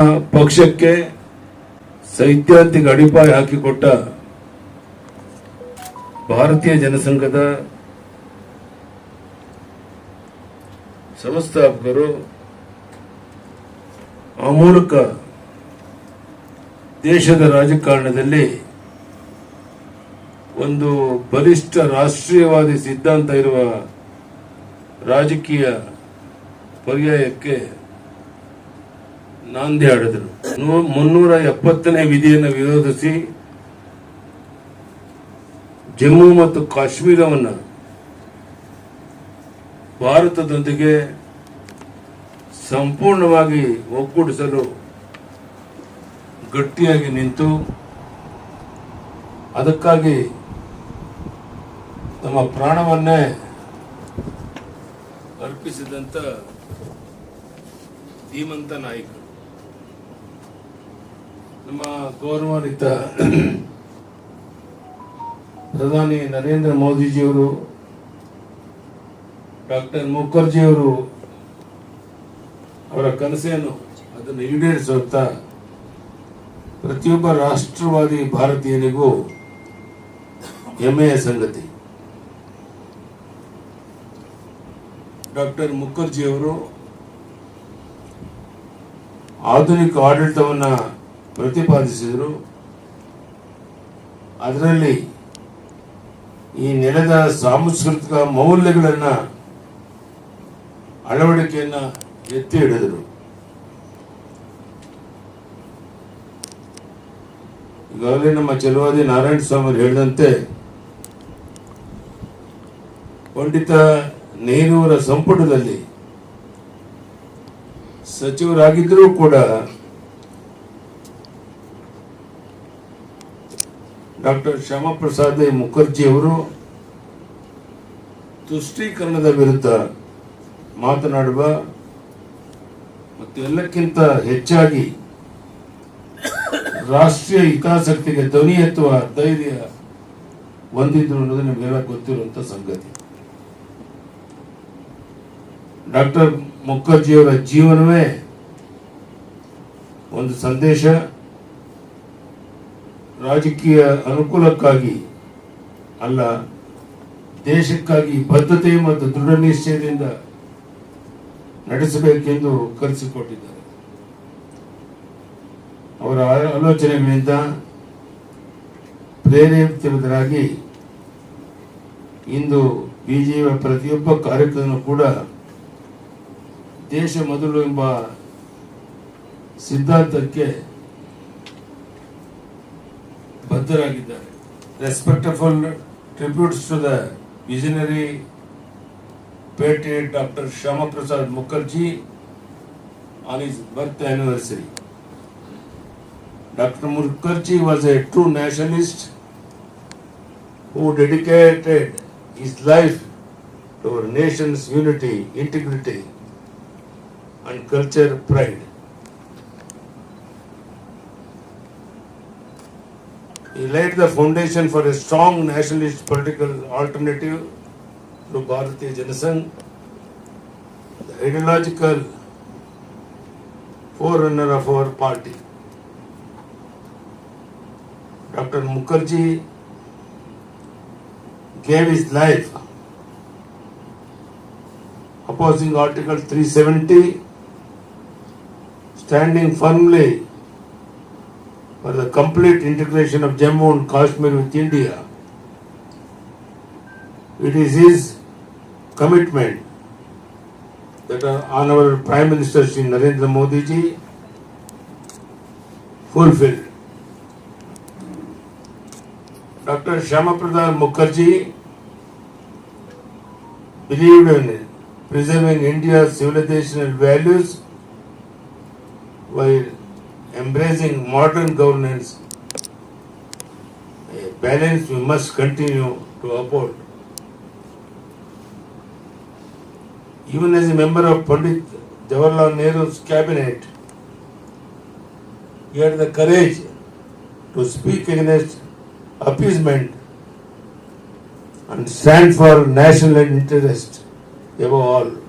ಪಕ್ಷಕ್ಕೆ ಸೈದ್ಧಾಂತಿಕ ಅಡಿಪಾಯ ಹಾಕಿಕೊಟ್ಟ ಭಾರತೀಯ ಜನಸಂಘದ ಸಂಸ್ಥಾಪಕರು ಆ ಮೂಲಕ ದೇಶದ ರಾಜಕಾರಣದಲ್ಲಿ ಒಂದು ಬಲಿಷ್ಠ ರಾಷ್ಟ್ರೀಯವಾದಿ ಸಿದ್ಧಾಂತ ಇರುವ ರಾಜಕೀಯ ಪರ್ಯಾಯಕ್ಕೆ ನಾಂದಿ ಆಡಿದ್ರು ಮುನ್ನೂರ ಎಪ್ಪತ್ತನೇ ವಿಧಿಯನ್ನು ವಿರೋಧಿಸಿ ಜಮ್ಮು ಮತ್ತು ಕಾಶ್ಮೀರವನ್ನು ಭಾರತದೊಂದಿಗೆ ಸಂಪೂರ್ಣವಾಗಿ ಒಗ್ಗೂಡಿಸಲು ಗಟ್ಟಿಯಾಗಿ ನಿಂತು ಅದಕ್ಕಾಗಿ ತಮ್ಮ ಪ್ರಾಣವನ್ನೇ ಅರ್ಪಿಸಿದಂತ ಧೀಮಂತ ನಾಯಕರು ನಮ್ಮ ಗೌರವಾನ್ವಿತ ಪ್ರಧಾನಿ ನರೇಂದ್ರ ಮೋದಿಜಿಯವರು, ಡಾಕ್ಟರ್ ಮುಖರ್ಜಿಯವರು ಅವರ ಕನಸೇನು ಅದನ್ನು ಈಡೇರಿಸುತ್ತ ಪ್ರತಿಯೊಬ್ಬ ರಾಷ್ಟ್ರವಾದಿ ಭಾರತೀಯನಿಗೂ ಹೆಮ್ಮೆಯ ಸಂಗತಿ. ಡಾಕ್ಟರ್ ಮುಖರ್ಜಿಯವರು ಆಧುನಿಕ ಆಡಳಿತವನ್ನ ಪ್ರತಿಪಾದಿಸಿದರು. ಅದರಲ್ಲಿ ಈ ನೆಲದ ಸಾಂಸ್ಕೃತಿಕ ಮೌಲ್ಯಗಳನ್ನ ಅಳವಡಿಕೆಯನ್ನ ಎತ್ತಿ ಹಿಡಿದರು. ಈಗಾಗಲೇ ನಮ್ಮ ಚಲುವಾದಿ ನಾರಾಯಣ ಸ್ವಾಮಿ ಹೇಳಿದಂತೆ, ಪಂಡಿತ ನೆಹರೂರ ಸಂಪುಟದಲ್ಲಿ ಸಚಿವರಾಗಿದ್ದರೂ ಕೂಡ ಡಾಕ್ಟರ್ ಶ್ಯಾಮಪ್ರಸಾದ್ ಮುಖರ್ಜಿ ಅವರು ತುಷ್ಟೀಕರಣದ ವಿರುದ್ಧ ಮಾತನಾಡುವ ಮತ್ತು ಎಲ್ಲಕ್ಕಿಂತ ಹೆಚ್ಚಾಗಿ ರಾಷ್ಟ್ರೀಯ ಹಿತಾಸಕ್ತಿಗೆ ಧ್ವನಿ ಎತ್ತುವ ಧೈರ್ಯ ಹೊಂದಿದ್ರು ಅನ್ನೋದು ನಿಮಗೆಲ್ಲ ಗೊತ್ತಿರುವಂತ ಸಂಗತಿ. ಡಾಕ್ಟರ್ ಮುಖರ್ಜಿಯವರ ಜೀವನವೇ ಒಂದು ಸಂದೇಶ. ರಾಜಕೀಯ ಅನುಕೂಲಕ್ಕಾಗಿ ಅಲ್ಲ, ದೇಶಕ್ಕಾಗಿ ಬದ್ಧತೆ ಮತ್ತು ದೃಢ ನಿಶ್ಚಯದಿಂದ ನಡೆಸಬೇಕೆಂದು ಕರೆಸಿಕೊಟ್ಟಿದ್ದಾರೆ. ಅವರ ಆಲೋಚನೆಗಳಿಂದ ಪ್ರೇರೇಪಿತರಾಗಿ ಇಂದು ಬಿಜೆಪಿಯ ಪ್ರತಿಯೊಬ್ಬ ಕಾರ್ಯಕ್ರಮ ಕೂಡ ದೇಶ ಮೊದಲು ಎಂಬ ಸಿದ್ಧಾಂತಕ್ಕೆ ಬದ್ಧರಾಗಿದ್ದಾರೆ respectful tributes to the visionary patriot Dr. Shama Prasad Mukherjee on his birth anniversary. Dr. Mukherjee was a true nationalist who dedicated his life to our nation's unity, integrity, and culture pride. He laid the foundation for a strong nationalist political alternative to Bharatiya Janasangh, the ideological forerunner of our party. Dr. Mukherjee gave his life opposing Article 370, standing firmly for the complete integration of Jammu and Kashmir with India. It is his commitment that our Honorable Prime Minister Shri Narendra Modi ji fulfilled. Dr. Shamaprasad Mukherjee believed in preserving India's civilizational values while embracing modern governance, a balance we must continue to uphold. Even as a member of Pandit Jawaharlal Nehru's cabinet, he had the courage to speak against appeasement and stand for national interest above all.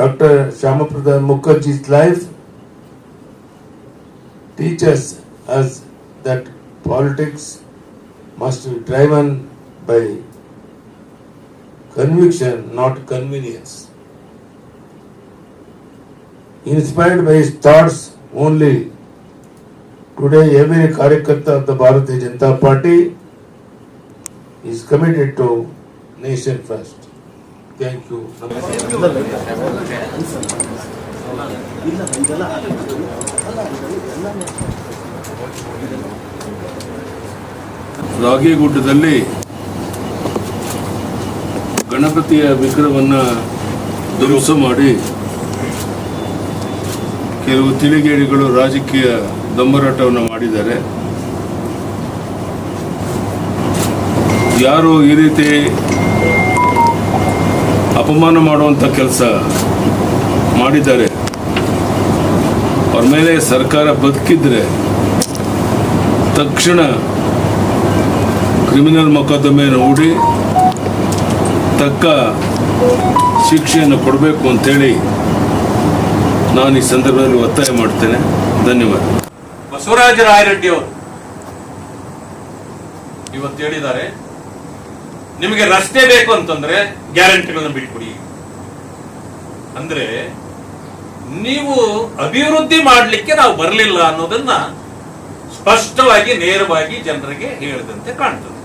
Dr. Shamaprada Mukherjee's life teaches us that politics must be driven by conviction, not convenience. Inspired by his thoughts only, today every Karyakarta of the Bharatiya Janata Party is committed to nation first. Thank you. ರಾಗಿಗುಡ್ಡದಲ್ಲಿ ಗಣಪತಿಯ ವಿಗ್ರಹವನ್ನು ಧ್ವಂಸ ಮಾಡಿ ಕೆಲವು ತಿಳಿಗೇಡಿಗಳು ರಾಜಕೀಯ ದೊಂಬರಾಟವನ್ನು ಮಾಡಿದ್ದಾರೆ ಯಾರು ಈ ರೀತಿ ಅಪಮಾನ ಮಾಡುವಂಥ ಕೆಲಸ ಮಾಡಿದ್ದಾರೆ. ಅವ್ರ ಮೇಲೆ ಸರ್ಕಾರ ಬದುಕಿದ್ರೆ ತಕ್ಷಣ ಕ್ರಿಮಿನಲ್ ಮೊಕದ್ದಮೆಯನ್ನು ಹೂಡಿ ತಕ್ಕ ಶಿಕ್ಷೆಯನ್ನು ಕೊಡಬೇಕು ಅಂತೇಳಿ ನಾನು ಈ ಸಂದರ್ಭದಲ್ಲಿ ಒತ್ತಾಯ ಮಾಡ್ತೇನೆ. ಧನ್ಯವಾದ. ಬಸವರಾಜ ರಾಯರೆಡ್ಡಿ ಅವರು ಇವತ್ತು ಹೇಳಿದ್ದಾರೆ. ನಿಮಗೆ ರಸ್ತೆ ಬೇಕು ಅಂತಂದ್ರೆ ಗ್ಯಾರಂಟಿಗಳನ್ನ ಬಿಟ್ಬಿಡಿ. ಅಂದ್ರೆ ನೀವು ಅಭಿವೃದ್ಧಿ ಮಾಡಲಿಕ್ಕೆ ನಾವು ಬರಲಿಲ್ಲ ಅನ್ನೋದನ್ನ ಸ್ಪಷ್ಟವಾಗಿ, ನೇರವಾಗಿ ಜನರಿಗೆ ಹೇಳಿದಂತೆ ಕಾಣ್ತದೆ.